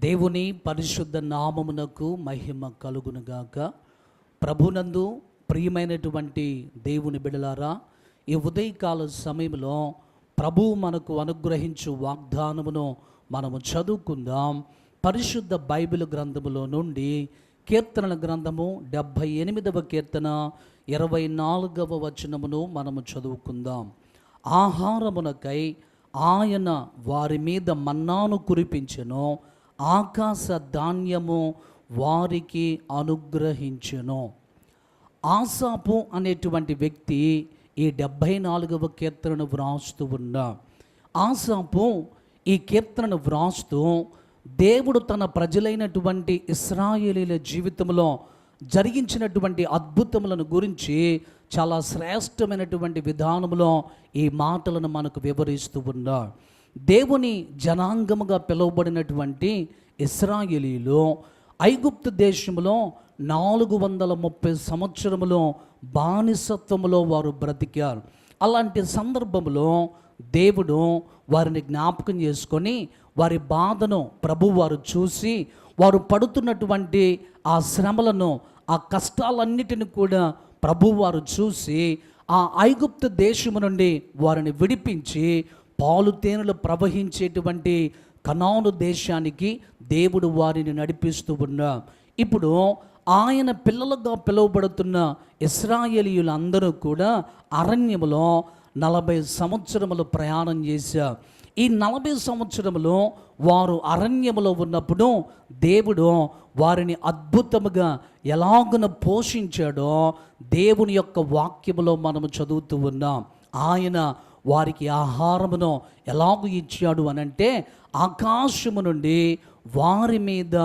దేవుని పరిశుద్ధ నామమునకు మహిమ కలుగునుగాక. ప్రభునందు ప్రియమైనటువంటి దేవుని బిడలారా ఈ ఉదయకాల సమయంలో ప్రభువు మనకు అనుగ్రహించు వాగ్దానమును మనము చదువుకుందాం. పరిశుద్ధ బైబిల్ గ్రంథములో నుండి కీర్తనల గ్రంథము డెబ్భై ఎనిమిదవ కీర్తన ఇరవై నాలుగవ వచనమును మనము చదువుకుందాం. ఆహారమునకై ఆయన వారి మీద మన్నాను కురిపించెను ఆకాశ ధాన్యము వారికి అనుగ్రహించును. ఆసాపు అనేటువంటి వ్యక్తి ఈ డెబ్భై నాలుగవ కీర్తనను వ్రాస్తూ ఉన్నా. ఆసాపు ఈ కీర్తనను వ్రాస్తూ దేవుడు తన ప్రజలైనటువంటి ఇస్రాయేలీల జీవితంలో జరిగించినటువంటి అద్భుతములను గురించి చాలా శ్రేష్టమైనటువంటి విధానంలో ఈ మాటలను మనకు వివరిస్తూ ఉన్నాడు దేవుని జనాంగముగా పిలువబడినటువంటి ఇస్రాయిలీలో ఐగుప్తు దేశంలో నాలుగు వందల ముప్పై సంవత్సరములో బానిసత్వములో వారు బ్రతికారు. అలాంటి సందర్భంలో దేవుడు వారిని జ్ఞాపకం చేసుకొని వారి బాధను ప్రభు వారు చూసి వారు పడుతున్నటువంటి ఆ శ్రమలను ఆ కష్టాలన్నిటిని కూడా ప్రభు వారు చూసి ఆ ఐగుప్తు దేశము నుండి వారిని విడిపించి పాలు తేనెలు ప్రవహించేటువంటి కనాను దేశానికి దేవుడు వారిని నడిపిస్తూ ఉన్నా ఇప్పుడు ఆయన పిల్లలుగా పిలువబడుతున్న ఇస్రాయేలీయులందరూ కూడా అరణ్యములో నలభై సంవత్సరములు ప్రయాణం చేశారు ఈ నలభై సంవత్సరములో వారు అరణ్యములో ఉన్నప్పుడు దేవుడు వారిని అద్భుతముగా ఎలాగున పోషించాడో దేవుని యొక్క వాక్యములో మనము చదువుతూ ఉన్నాం. ఆయన వారికి ఆహారమును ఎలాగూ ఇచ్చాడు అని అంటే ఆకాశము నుండి వారి మీద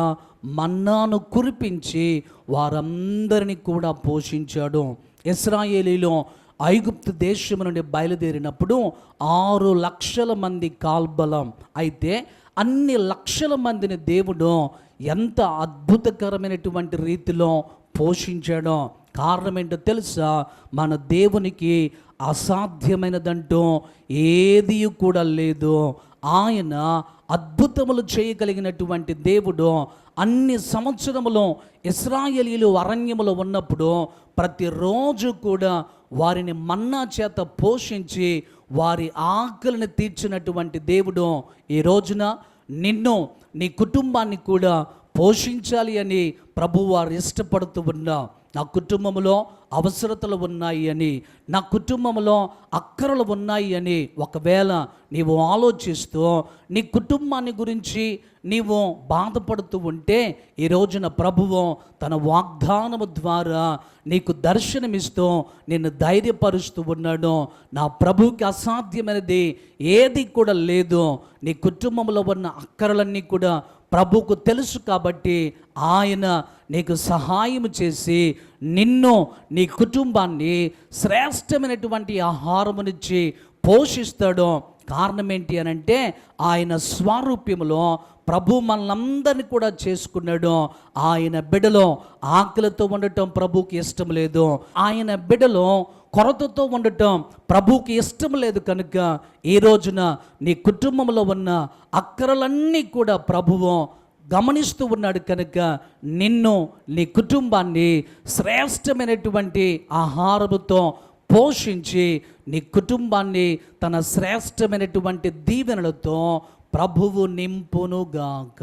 మన్నాను కురిపించి వారందరినీ కూడా పోషించాడు. ఇస్రాయేలీలో ఐగుప్తు దేశం నుండి బయలుదేరినప్పుడు ఆరు లక్షల మంది కాల్బలం. అయితే అన్ని లక్షల మందిని దేవుడు ఎంత అద్భుతకరమైనటువంటి రీతిలో పోషించాడో కారణం ఏంటో తెలుసా? మన దేవునికి అసాధ్యమైనదంటూ ఏది కూడా లేదు. ఆయన అద్భుతములు చేయగలిగినటువంటి దేవుడు అన్ని సంవత్సరములో ఇస్రాయలీలు అరణ్యములో ఉన్నప్పుడు ప్రతిరోజు కూడా వారిని మన్నా చేత పోషించి వారి ఆకలిని తీర్చినటువంటి దేవుడు ఈ రోజున నిన్ను నీ కుటుంబాన్ని కూడా పోషించాలి అని ప్రభు వారు ఇష్టపడుతూ ఉన్నా నా కుటుంబంలో అవసరతలు ఉన్నాయి అని నా కుటుంబంలో అక్కరలు ఉన్నాయి అని ఒకవేళ నీవు ఆలోచిస్తూ నీ కుటుంబాన్ని గురించి నీవు బాధపడుతూ ఉంటే ఈ రోజున ప్రభువు తన వాగ్దానము ద్వారా నీకు దర్శనమిస్తూ నిన్ను ధైర్యపరుస్తూ ఉన్నాడు. నా ప్రభుకి అసాధ్యమైనది ఏది కూడా లేదు. నీ కుటుంబంలో ఉన్న అక్కరలన్నీ కూడా ప్రభుకు తెలుసు కాబట్టి ఆయన నీకు సహాయం చేసి నిన్ను నీ కుటుంబాన్ని శ్రేష్టమైనటువంటి ఆహారమునిచ్చి పోషిస్తాడు. కారణం ఏంటి అని అంటే ఆయన స్వారూప్యములో ప్రభు మనందరినీ కూడా చేసుకున్నాడు. ఆయన బిడలో ఆకలితో ఉండటం ప్రభుకి ఇష్టం లేదు. ఆయన బిడలో కొరతతో ఉండటం ప్రభుకి ఇష్టం లేదు కనుక ఈ రోజున నీ కుటుంబంలో ఉన్న అక్కరలన్నీ కూడా ప్రభువు గమనిస్తూ ఉన్నాడు కనుక నిన్ను నీ కుటుంబాన్ని శ్రేష్టమైనటువంటి ఆహారముతో పోషించి నీ కుటుంబాన్ని తన శ్రేష్టమైనటువంటి దీవెనలతో ప్రభువు నింపునుగాక.